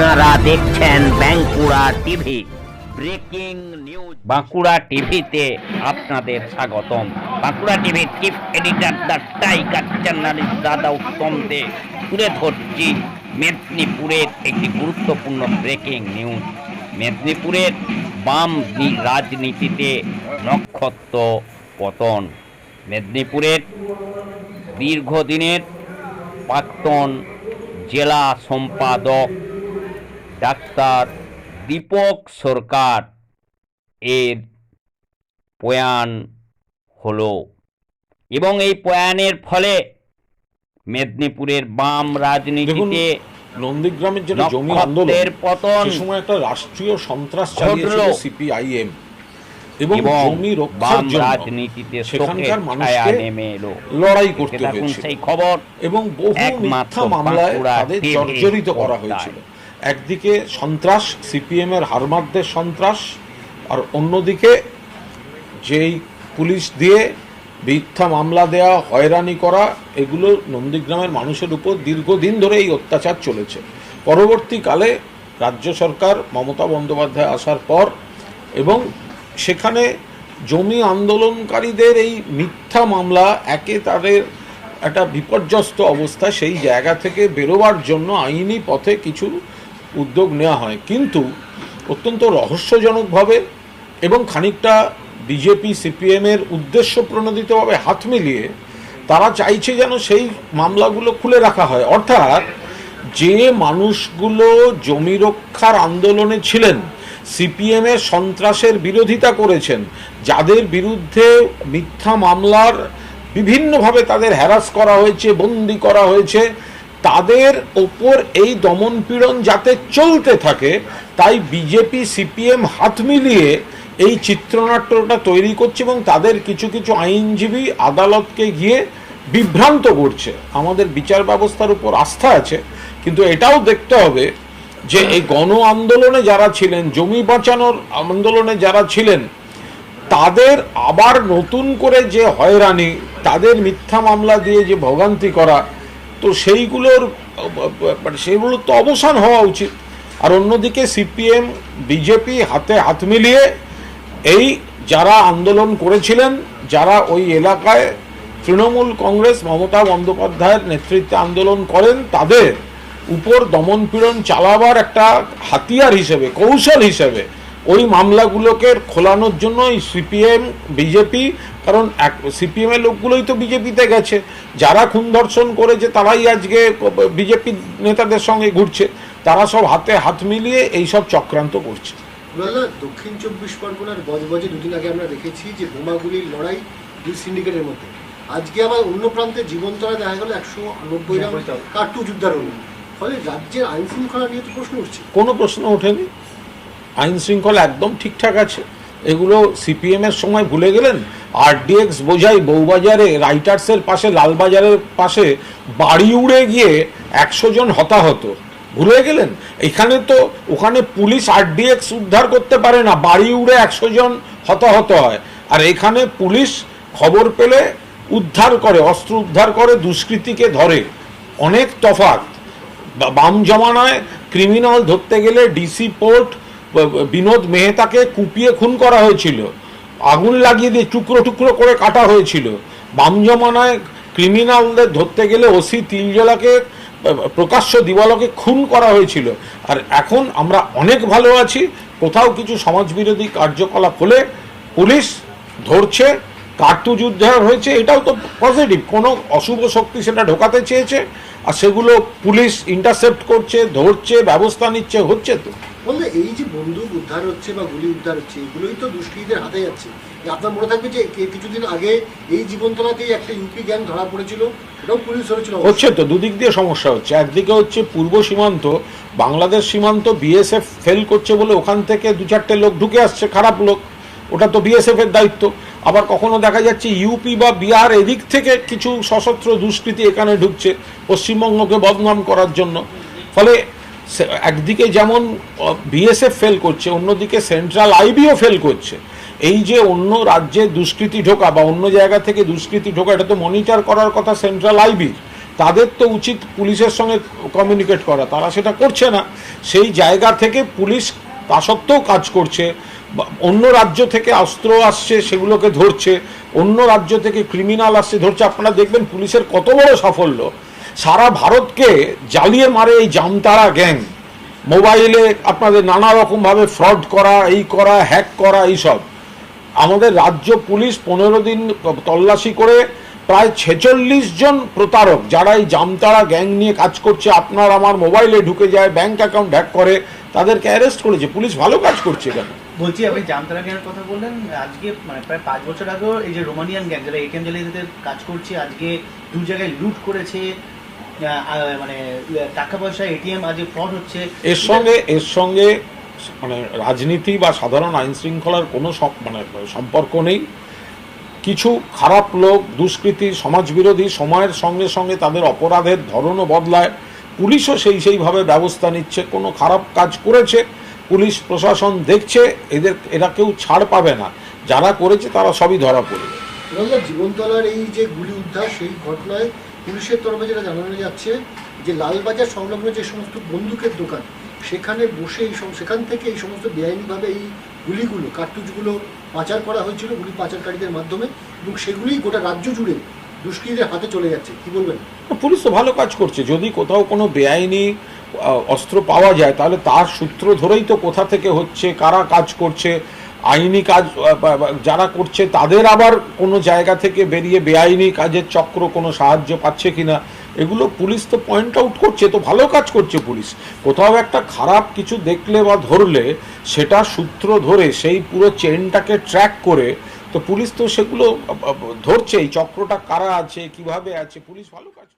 আপনারা দেখছেন Bankura TV. Breaking news. Bankura টিভিতে আপনাদের স্বাগতম। বাঁকুড়া টিভির chief editor the tiger journalist দাদা উত্তম দে। তুলে ধরছি মেদিনীপুরের একটি গুরুত্বপূর্ণ ব্রেকিং নিউজ। মেদিনীপুরের বাম রাজনীতিতে নক্ষত্র পতন। মেদিনীপুরের দীর্ঘদিনের প্রাক্তন জেলা সম্পাদক ডাক্তার দীপক সরকার এর প্রয়াণ হলো। এবং এই প্রয়াণের ফলে মেদিনীপুরের বাম রাজনীতিতে নন্দীগ্রামের যেটা জমি আন্দোলন নক্ষত্রের পতন সময় একটা রাষ্ট্রীয় সন্ত্রাস চালিয়েছিল। সিপিআইএম। এবং জমি রক্ষার জন্য রাজনীতিতে সেখানকার মানুষকে লড়াই করতে হয়েছিল। সেই খবর এবং বহু মিথ্যা মামলায় তাদের জর্জরিত করা হয়েছিল। একদিকে সন্ত্রাস, সিপিএম এর হারমাদদের সন্ত্রাস, আর অন্যদিকে যেই পুলিশ দিয়ে মিথ্যা মামলা দেয়া, হয়রানি করা, এগুলো নন্দীগ্রামের মানুষের উপর দীর্ঘদিন ধরে এই অত্যাচার চলেছে। পরবর্তীকালে রাজ্য সরকার মমতা বন্দ্যোপাধ্যায় আসার পর এবং সেখানে জমি আন্দোলনকারীদের এই মিথ্যা মামলা, একে তাদের একটা বিপর্যস্ত অবস্থা, সেই জায়গা থেকে বেরোবার জন্য আইনি পথে কিছু উদ্যোগ নেওয়া হয়। কিন্তু অত্যন্ত রহস্যজনকভাবে এবং খানিকটা বিজেপি সিপিএমের উদ্দেশ্য প্রণোদিতভাবে হাত মিলিয়ে তারা চাইছে যেন সেই মামলাগুলো খুলে রাখা হয়। অর্থাৎ যে মানুষগুলো জমি রক্ষার আন্দোলনে ছিলেন সিপিএমের সন্ত্রাসের বিরোধিতা করেছেন, যাদের বিরুদ্ধে মিথ্যা মামলার বিভিন্নভাবে তাদের হ্যারাস করা হয়েছে, বন্দি করা হয়েছে তাদের ওপর এই দমনপীড়ন যাতে চলতে থাকে, তাই বিজেপি, সিপিএম হাত মিলিয়ে এই চিত্রনাট্যটা তৈরি করছে এবং তাদের কিছু কিছু আইনজীবী আদালতকে গিয়ে বিভ্রান্ত করছে। আমাদের বিচার ব্যবস্থার উপর আস্থা আছে, কিন্তু এটাও দেখতে হবে যে এই গণ আন্দোলনে যারা ছিলেন, জমি বাঁচানোর আন্দোলনে যারা ছিলেন, তাদের আবার নতুন করে যে হয়রানি, তাদের মিথ্যা মামলা দিয়ে যে ভোগান্তি করা তো সেইগুলোর মানে সেগুলোর তো অবসান হওয়া উচিত। আর অন্যদিকে সিপিএম, বিজেপি হাতে হাত মিলিয়ে এই যারা আন্দোলন করেছিলেন, যারা ওই এলাকায় তৃণমূল কংগ্রেস, মমতা বন্দ্যোপাধ্যায়ের নেতৃত্বে আন্দোলন করেন, তাদের উপর দমনপীড়ন চালাবার একটা হাতিয়ার হিসেবে, কৌশল হিসেবে ওই মামলাগুলোকে খোলানোর জন্য এই সিপিএম বিজেপি কারণ এক সিপিএম এর লোকগুলোই তো বিজেপিতে গেছে। যারা খুন ধর্ষণ করেছে তারাই আজকে বিজেপি নেতাদের সঙ্গে ঘুরছে। তারা সব হাতে হাত মিলিয়ে এই সব চক্রান্ত করছে। দক্ষিণ চব্বিশ পরগনার বজবজে দুদিন আগে আমরা দেখেছি যে বোমাগুলির লড়াই দুই সিন্ডিকেটের মধ্যে। আজকে আবার অন্য প্রান্তে জীবনতলা দেখা গেল একশো নব্বই উদ্ধার হলো ফলে রাজ্যের আইন শৃঙ্খলা নিয়ে তো প্রশ্ন উঠছে। কোনো প্রশ্ন ওঠেনি। আইন শৃঙ্খলা একদম ঠিকঠাক আছে। এগুলো সিপিএম এর সময় ভুলে গেলেন? আরডিএক্স বোঝাই বউবাজারে, রাইটার্সের পাশে, লালবাজারের পাশে বাড়ি উড়ে গিয়ে একশো জন হতাহত। ভুলে গেলেন? এখানে তো, ওখানে পুলিশ আরডিএক্স উদ্ধার করতে পারে না। বাড়ি উড়ে একশো জন হতাহত হয়। আর এখানে পুলিশ খবর পেলে উদ্ধার করে, অস্ত্র উদ্ধার করে দুষ্কৃতীকে ধরে। অনেক তফাৎ। বা- বাম জমানায় ক্রিমিনাল ধরতে গেলে ডিসি পোর্ট বিনোদ মেহতাকে কুপিয়ে খুন করা হয়েছিল। আগুন লাগিয়ে দিয়ে টুকরো টুকরো করে কাটা হয়েছিল। বাম জমানায় ক্রিমিনালদের ধরতে গেলে ওসি তিলজলাকে, প্রকাশ্য দিবালকে খুন করা হয়েছিল। আর এখন আমরা অনেক ভালো আছি, কোথাও কিছু সমাজবিরোধী কার্যকলাপ হলে পুলিশ ধরছে কার্তুজ উদ্ধার হয়েছে এটাও তো পজিটিভ কোনো অশুভ শক্তি সেটা ঢোকাতে চেয়েছে আর সেগুলো পুলিশ ইন্টারসেপ্ট করছে ধরছে ব্যবস্থা নিচ্ছে হচ্ছে তো। বলতে এই যে বন্দুক উদ্ধার হচ্ছে বা গুলি উদ্ধার হচ্ছে এগুলোই তো দুষ্কৃতীদের হাতে যাচ্ছে। আপনার মনে থাকবে যে কিছুদিন আগে এই জীবনতলাতেই একটা ইউপি গ্যাং ধরা পড়েছিল এটাও পুলিশ ধরেছিল হচ্ছে তো দুদিক দিয়ে সমস্যা হচ্ছে। একদিকে হচ্ছে পূর্ব সীমান্ত বাংলাদেশ সীমান্ত বিএসএফ ফেল করছে বলে ওখান থেকে দু চারটে লোক ঢুকে আসছে খারাপ লোক। ওটা তো বিএসএফ এর দায়িত্ব। আবার কখনো দেখা যাচ্ছে ইউপি বা বিহার এদিক থেকে কিছু সশস্ত্র দুষ্কৃতী এখানে ঢুকছে, পশ্চিমবঙ্গকে বদনাম করার জন্য। ফলে একদিকে যেমন বিএসএফ ফেল করছে, অন্যদিকে সেন্ট্রাল আইবিও ফেল করছে। এই যে অন্য রাজ্যে দুষ্কৃতি ঢোকা বা অন্য জায়গা থেকে দুষ্কৃতি ঢোকা, এটা তো মনিটর করার কথা সেন্ট্রাল আইবির তাদের তো উচিত পুলিশের সঙ্গে কমিউনিকেট করা, তারা সেটা করছে না। সেই জায়গা থেকে পুলিশ তা সত্ত্বেও কাজ করছে। অন্য রাজ্য থেকে অস্ত্র আসছে, সেগুলোকে ধরছে। অন্য রাজ্য থেকে ক্রিমিনাল আসছে, ধরছে। আপনারা দেখবেন পুলিশের কত বড় সাফল্য। সারা ভারতকে জ্বালিয়ে মারে এই জামতারা গ্যাং মোবাইলে আপনাদের নানা রকমভাবে ফ্রড করা, এই করা হ্যাক করা এইসব আমাদের রাজ্য পুলিশ পনেরো দিন তল্লাশি করে প্রায় ছেচল্লিশ জন প্রতারক, যারা এই জামতারা গ্যাং নিয়ে কাজ করছে, আপনার আমার মোবাইলে ঢুকে যায় ব্যাংক অ্যাকাউন্ট হ্যাক করে তাদেরকে অ্যারেস্ট করেছে পুলিশ ভালো কাজ করছে কেন বলছি আপনি জামতারা গ্যাংয়ের কথা বললেন আজকে মানে প্রায় পাঁচ বছর আগেও এই যে রোমানিয়ান গ্যাং যারা এটিএম জালিয়াতিতে কাজ করছে আজকে দু জায়গায় লুট করেছে মানে টাকা পয়সা এটিএম আজকে ফ্রড হচ্ছে। এর সঙ্গে এর সঙ্গে মানে রাজনীতি বা সাধারণ আইন শৃঙ্খলার কোনো মানে সম্পর্ক নেই। কিছু খারাপ লোক দুষ্কৃতী সমাজবিরোধী সময়ের সঙ্গে সঙ্গে তাদের অপরাধের ধরনও বদলায়। পুলিশও সেই সেইভাবে ব্যবস্থা নিচ্ছে, কোনো খারাপ কাজ করেছে, পুলিশ প্রশাসন দেখছে, এদের, এরা কেউ ছাড় পাবে না। যারা করেছে তারা সবই ধরা পড়বে। জীবনতলার এই যে গুলি উদ্ধার, সেই ঘটনায় পুলিশের তরফে যেটা জানানো যাচ্ছে, যে লালবাজার সংলগ্ন যে সমস্ত বন্দুকের দোকান, সেখানে বসে এই সেখান থেকে এই সমস্ত বেআইনিভাবে এই গুলিগুলো কার্তুজগুলো পাচার করা হয়েছিল গুলি পাচারকারীদের মাধ্যমে এবং সেগুলি গোটা রাজ্য জুড়ে দুষ্কৃতীদের হাতে চলে যাচ্ছে, কি বলবেন? পুলিশ তো ভালো কাজ করছে। যদি কোথাও কোনো বেআইনি অস্ত্র পাওয়া যায়, তাহলে তার সূত্র ধরেই তো কোথা থেকে হচ্ছে, কারা কাজ করছে, আইনি কাজ যারা করছে, তাদের আবার কোনো জায়গা থেকে বেরিয়ে বেআইনি কাজের চক্র কোনো সাহায্য পাচ্ছে কিনা, এগুলো পুলিশ তো পয়েন্ট আউট করছে, তো ভালো কাজ করছে পুলিশ। কোথাও একটা খারাপ কিছু দেখলে বা ধরলে, সেটা সূত্র ধরে, সেই পুরো চেনটাকে ট্র্যাক করে তো পুলিশ তো সেগুলো ধরছে এই চক্রটা কারা আছে কীভাবে আছে পুলিশ ভালো কাজ